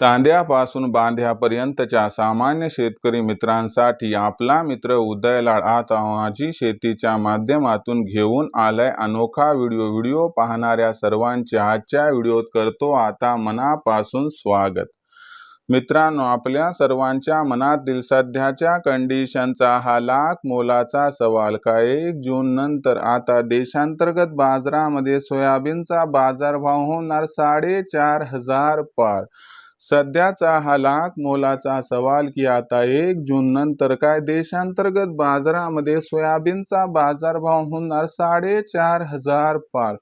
चांद्यापासून बांध्यापर्यंतच्या सामान्य शेतकरी मित्रांसाठी आपला मित्र उदयलाड आता माझी शेतीच्या माध्यमातून घेऊन आलाय. अनोखा व्हिडिओ व्हिडिओ पाहणाऱ्या सर्वांचे आजच्या व्हिडिओत करतो आता मनापासून स्वागत. मित्रांनो आपल्या सर्वांच्या मनातील सध्याच्या कंडिशनचा हा लाख मोलाचा सवाल. का एक जून नंतर आता देशांतर्गत बाजारामध्ये सोयाबीनचा बाजारभाव होणार साडेचार हजार पार. सध्याचा हा लाख मोलाचा सवाल की आता एक जून नंतर काय देशांतर्गत बाजारामध्ये सोयाबीनचा बाजारभाव होणार साडेचार हजार पार?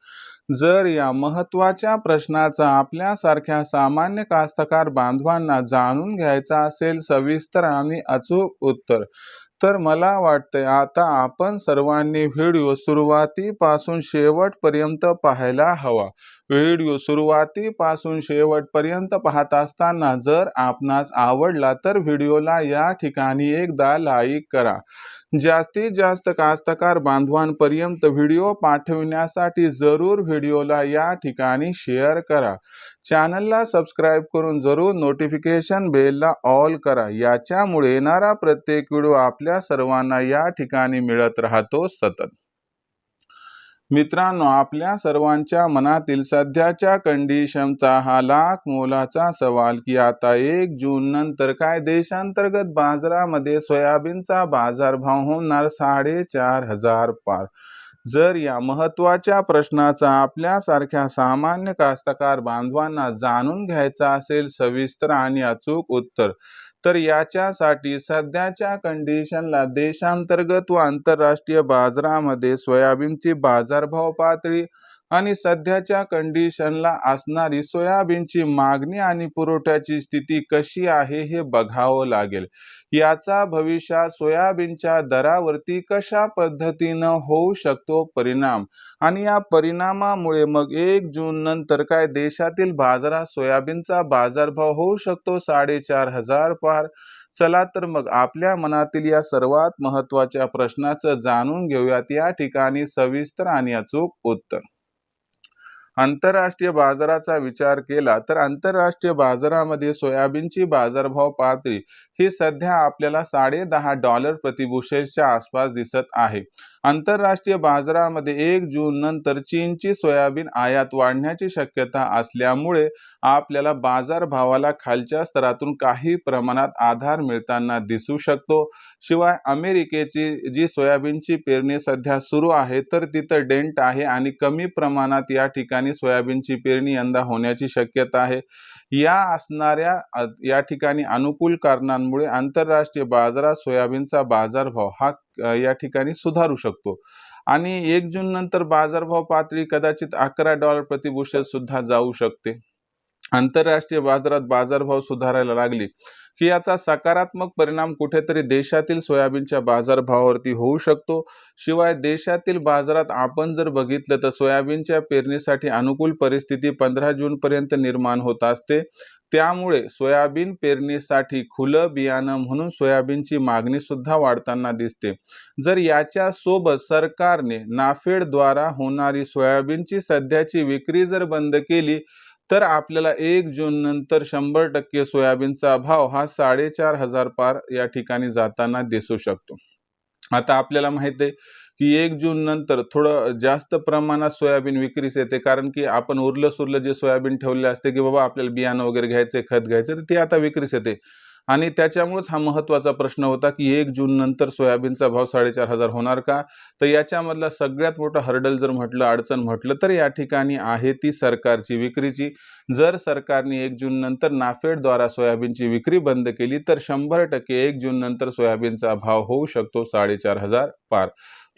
जर या महत्त्वाच्या प्रश्नाचा आपल्यासारख्या सामान्य कास्तकार बांधवांना जाणून घ्यायचा असेल सविस्तर आणि अचूक उत्तर तर मला वाटतंय आता आपण सर्वांनी व्हिडिओ सुरुवातीपासून शेवटपर्यंत पाहायला हवा. व्हिडिओ सुरुवातीपासून शेवटपर्यंत पाहत असताना जर आपणास आवडला तर व्हिडिओला या ठिकाणी एकदा लाईक करा. जास्तीत जास्त कास्तकार बांधवांपर्यंत व्हिडिओ पाठविण्यासाठी जरूर व्हिडिओला या ठिकाणी शेअर करा. चॅनलला सबस्क्राईब करून जरूर नोटिफिकेशन बेलला ऑल करा. याच्यामुळे येणारा प्रत्येक व्हिडिओ आपल्या सर्वांना या ठिकाणी मिळत राहतो सतत. मित्रांनो आपल्या सर्वांच्या मनातील सध्याच्या कंडिशनचा हा लाख मोलाचा सवाल की आता एक जून नंतर काय देशांतर्गत बाजारामध्ये सोयाबीनचा बाजारभाव होणार साडेचार हजार पार? जर या महत्त्वाच्या प्रश्नाचा आपल्यासारख्या सामान्य कास्तकार बांधवांना जाणून घ्यायचा असेल सविस्तर आणि अचूक उत्तर तर याच्यासाठी सध्याच्या कंडिशनला देशांतर्गत व आंतरराष्ट्रीय बाजारामध्ये सोयाबीनची बाजारभाव पातळी आणि सध्याच्या कंडिशनला असणारी सोयाबीनची मागणी आणि पुरवठ्याची स्थिती कशी आहे हे बघावं लागेल. याचा भविष्यात सोयाबीनच्या दरावरती कशा पद्धतीनं होऊ शकतो परिणाम? आणि या परिणामामुळे मग एक जून नंतर काय देशातील बाजारात सोयाबीनचा बाजारभाव होऊ शकतो? साडेचार हजार पार. चला तर मग आपल्या मनातील या सर्वात महत्त्वाच्या प्रश्नाचं जाणून घेऊयात. या ठिकाणी सविस्तर आणि अचूक उत्तर. आंतरराष्ट्रीय बाजाराचा विचार केला तर आंतरराष्ट्रीय बाजारामध्ये सोयाबीनची बाजारभाव पातळी ही सध्या आपल्याला साडे दहा डॉलर प्रतिबुशेलच्या आसपास दिसत आहे. आंतरराष्ट्रीय बाजारामध्ये एक जून नंतर चीनची सोयाबीन आयात वाढण्याची शक्यता असल्यामुळे आपल्याला बाजारभावाला खालच्या स्तरातून काही प्रमाणात आधार मिळताना दिसू शकतो. शिवाय अमेरिकेची जी सोयाबीनची पेरणी सध्या सुरू आहे तर तिथं डेंट आहे आणि कमी प्रमाणात या ठिकाणी सोयाबीनची पेरणी यंदा होण्याची शक्यता आहे. या असणाऱ्या या ठिकाणी अनुकूल कारणांमुळे आंतरराष्ट्रीय बाजारात सोयाबीनचा बाजारभाव हा या ठिकाणी सुधारू शकतो. आणि एक जून नंतर बाजारभाव पातळी कदाचित अकरा डॉलर प्रतिबुशेल सुद्धा जाऊ शकते. आंतरराष्ट्रीय बाजारात बाजारभाव सुधारायला लागले. की याचा सकारात्मक परिणाम कुठेतरी देशातील सोयाबीनच्या बाजारभावावरती होऊ शकतो? शिवाय देशातील बाजारात आपण जर बघितलं तर सोयाबीनच्या पेरणीसाठी अनुकूल परिस्थिती पंधरा जूनपर्यंत निर्माण होत असते. त्यामुळे सोयाबीन पेरणीसाठी खुलं बियाणं म्हणून सोयाबीनची मागणी सुद्धा वाढताना दिसते. जर याच्या सोबत सरकारने नाफेडद्वारा होणारी सोयाबीनची सध्याची विक्री जर बंद केली तर आपल्याला एक जून नंतर शंभर टक्के सोयाबीनचा भाव हा साडेचार हजार पार या ठिकाणी जाताना दिसू शकतो. आता आपल्याला माहीत आहे की एक जून नंतर थोडं जास्त प्रमाणात सोयाबीन विक्रीस येते कारण की आपण उरलं सुरलं जे सोयाबीन ठेवले असते की बाबा आपल्याला बियाणं वगैरे घ्यायचे खत घ्यायचे तर ते आता विक्रीस येते. आणि त्याच्यामुळेच हा महत्त्वाचा प्रश्न होता की एक जून नंतर सोयाबीनचा भाव साडेचार हजार होणार का? तर याच्यामधला सगळ्यात मोठा हर्डल जर म्हटलं अडचण म्हटलं तर या ठिकाणी आहे ती सरकारची विक्रीची. जर सरकारने एक जून नंतर नाफेडद्वारा सोयाबीनची विक्री बंद केली तर शंभर टक्के एक जून नंतर सोयाबीनचा भाव होऊ शकतो साडेचार हजार पार.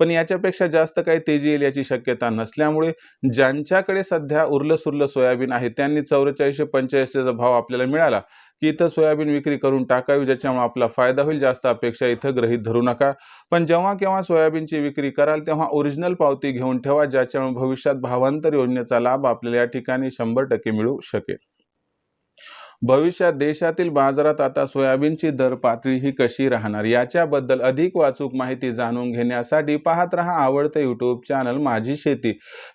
पण याच्यापेक्षा जास्त काही तेजी येईल याची शक्यता नसल्यामुळे ज्यांच्याकडे सध्या उरलं सुरलं सोयाबीन आहे त्यांनी चौवेचाळीसशे पंच्याऐंशीचा भाव आपल्याला मिळाला. की इथं सोयाबीन विक्री करून टाकावी ज्याच्यामुळे आपला फायदा होईल जास्त अपेक्षा इथं गृहीत धरू नका. पण जेव्हा केव्हा सोयाबीनची विक्री कराल तेव्हा ओरिजिनल पावती घेऊन ठेवा ज्याच्यामुळे भविष्यात भावांतर योजनेचा लाभ आपल्याला या ठिकाणी शंभर टक्के मिळू शकेल. भविष्यात देशातील बाजारात आता सोयाबीनची दर पातळी ही कशी राहणार? याच्याबद्दल अधिक वाचूक माहिती जाणून घेण्यासाठी पाहत रहा आवडते यूट्यूब चॅनल माझी शेती.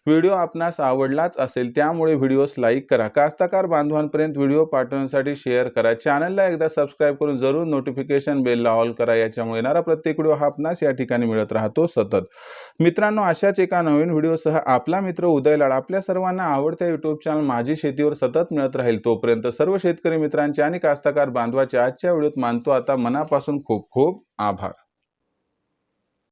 व्हिडिओ आपणास आवडलाच असेल त्यामुळे व्हिडिओस लाईक करा. कास्तकार बांधवांपर्यंत व्हिडिओ पाठवण्यासाठी शेअर करा. चॅनलला एकदा सबस्क्राईब करून जरूर नोटिफिकेशन बेलला ऑल करा. याच्यामुळे येणारा प्रत्येक व्हिडिओ हा आपणास या ठिकाणी मिळत राहतो सतत. मित्रांनो अशाच एका नवीन व्हिडिओसह आपला मित्र उदय लाड आपल्या सर्वांना आवडत्या यूट्यूब चॅनल माझी शेतीवर सतत मिळत राहील तोपर्यंत सर्व शेतकरी मित्रांचे आणि कास्तकार बांधवाचे आजच्या व्हिडिओत मानतो आता मनापासून खूप खूप आभार.